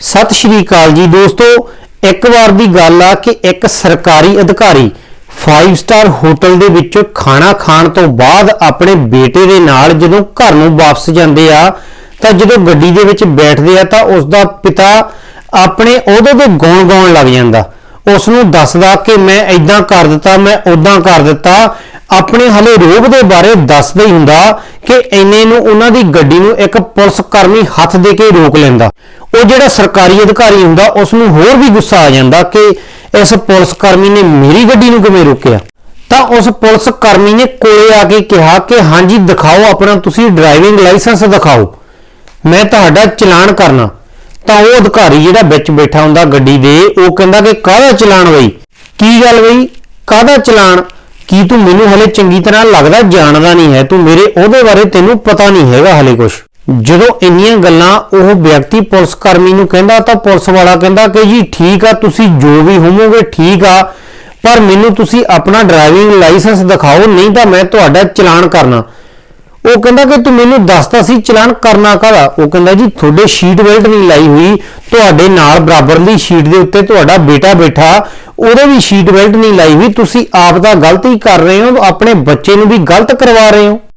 ਸਤਿ ਸ਼੍ਰੀ ਅਕਾਲ ਜੀ ਦੋਸਤੋ, ਇੱਕ ਵਾਰ ਦੀ ਗੱਲ ਆ ਕਿ ਇੱਕ ਸਰਕਾਰੀ ਅਧਿਕਾਰੀ 5 ਸਟਾਰ ਹੋਟਲ ਦੇ ਵਿੱਚ ਖਾਣਾ ਖਾਣ ਤੋਂ ਬਾਅਦ ਆਪਣੇ ਬੇਟੇ ਦੇ ਨਾਲ ਜਦੋਂ ਘਰ ਨੂੰ ਵਾਪਸ ਜਾਂਦੇ ਆ, ਤਾਂ ਜਦੋਂ ਗੱਡੀ ਦੇ ਵਿੱਚ ਬੈਠਦੇ ਆ ਤਾਂ ਉਸ ਦਾ ਪਿਤਾ ਆਪਣੇ ਉਹਦੇ ਦੇ ਗਾਉਣ ਗਾਉਣ ਲੱਗ ਜਾਂਦਾ। ਉਸ ਨੂੰ ਦੱਸਦਾ ਕਿ ਮੈਂ ਇਦਾਂ ਕਰ ਦਿੱਤਾ, ਮੈਂ ਉਦਾਂ ਕਰ ਦਿੱਤਾ। ਆਪਣੇ ਹਲੇ ਰੋਗ ਦੇ ਬਾਰੇ ਦੱਸਦਾ ਹੀ ਹੁੰਦਾ ਕਿ ਇੰਨੇ ਨੂੰ ਉਹਨਾਂ ਦੀ ਗੱਡੀ ਨੂੰ ਇੱਕ ਪੁਲਿਸ ਕਰਮੀ ਹੱਥ ਦੇ ਕੇ ਰੋਕ ਲੈਂਦਾ। ਉਹ ਜਿਹੜਾ ਸਰਕਾਰੀ ਅਧਿਕਾਰੀ ਹੁੰਦਾ ਉਸ ਨੂੰ ਹੋਰ ਵੀ ਗੁੱਸਾ ਆ ਜਾਂਦਾ ਕਿ ਇਸ ਪੁਲਿਸ ਕਰਮੀ ਨੇ ਮੇਰੀ ਗੱਡੀ ਨੂੰ ਕਿਵੇਂ ਰੋਕਿਆ? ਤਾਂ ਉਸ ਪੁਲਿਸ ਕਰਮੀ ਨੇ ਕੋਲੇ ਆ ਕੇ ਕਿਹਾ ਕਿ, ਹਾਂਜੀ, ਦਿਖਾਓ ਆਪਣਾ, ਤੁਸੀਂ ਡਰਾਈਵਿੰਗ ਲਾਇਸੈਂਸ ਦਿਖਾਓ। ਮੈਂ ਤੁਹਾਡਾ ਚਲਾਨ ਕਰਨਾ। ਤਾਂ ਉਹ ਅਧਿਕਾਰੀ ਜਿਹੜਾ ਵਿੱਚ ਬੈਠਾ ਹੁੰਦਾ ਗੱਡੀ ਦੇ, ਉਹ ਕਹਿੰਦਾ ਕਿ, ਕਾਹਦਾ ਚਲਾਨ ਬਈ? ਕੀ ਗੱਲ ਬਈ? ਕਾਹਦਾ ਚਲਾਨ? ਕੀ ਤੂੰ ਮੈਨੂੰ ਹਲੇ ਚੰਗੀ ਤਰ੍ਹਾਂ ਲੱਗਦਾ ਜਾਣਦਾ ਨਹੀਂ ਹੈ? ਤੂੰ ਮੇਰੇ ਉਹਦੇ ਬਾਰੇ ਤੈਨੂੰ ਪਤਾ ਨਹੀਂ ਹੈਗਾ ਹਲੇ ਕੁਝ ਜਦੋਂ ਇੰਨੀਆਂ ਗੱਲਾਂ ਉਹ ਵਿਅਕਤੀ ਪੁਲਿਸ ਕਰਮੀ ਨੂੰ ਕਹਿੰਦਾ ਤਾਂ ਪੁਲਿਸ ਵਾਲਾ ਕਹਿੰਦਾ ਕਿ ਜੀ ਠੀਕ ਆ, ਤੁਸੀਂ ਜੋ ਵੀ ਹੋਵੋਗੇ ਠੀਕ ਆ, ਪਰ ਮੈਨੂੰ ਤੁਸੀਂ ਆਪਣਾ ਡਰਾਈਵਿੰਗ ਲਾਇਸੈਂਸ ਦਿਖਾਓ, ਨਹੀਂ ਤਾਂ ਮੈਂ ਤੁਹਾਡਾ ਚਲਾਨ ਕਰਨਾ। ਉਹ ਕਹਿੰਦਾ ਕਿ ਤੂੰ ਮੈਨੂੰ ਦੱਸਦਾ ਸੀ ਚਲਾਨ ਕਰਨਾ ਕਾਹਦਾ? ਉਹ ਕਹਿੰਦਾ ਜੀ, ਤੁਹਾਡੇ ਸ਼ੀਟ ਬੈਲਟ ਨਹੀਂ ਲਾਈ ਹੋਈ ਤੁਹਾਡੇ ਨਾਲ ਬਰਾਬਰਲੀ ਸ਼ੀਟ ਦੇ ਉੱਤੇ ਤੁਹਾਡਾ ਬੇਟਾ ਬੈਠਾ, ਉਹਦੇ ਵੀ ਸ਼ੀਟ ਬੈਲਟ ਨਹੀਂ ਲਾਈ ਹੋਈ, ਤੁਸੀਂ ਆਪ ਤਾਂ ਗਲਤੀ ਕਰ ਰਹੇ ਹੋ, ਆਪਣੇ ਬੱਚੇ ਨੂੰ ਵੀ ਗਲਤ ਕਰਵਾ ਰਹੇ ਹੋ।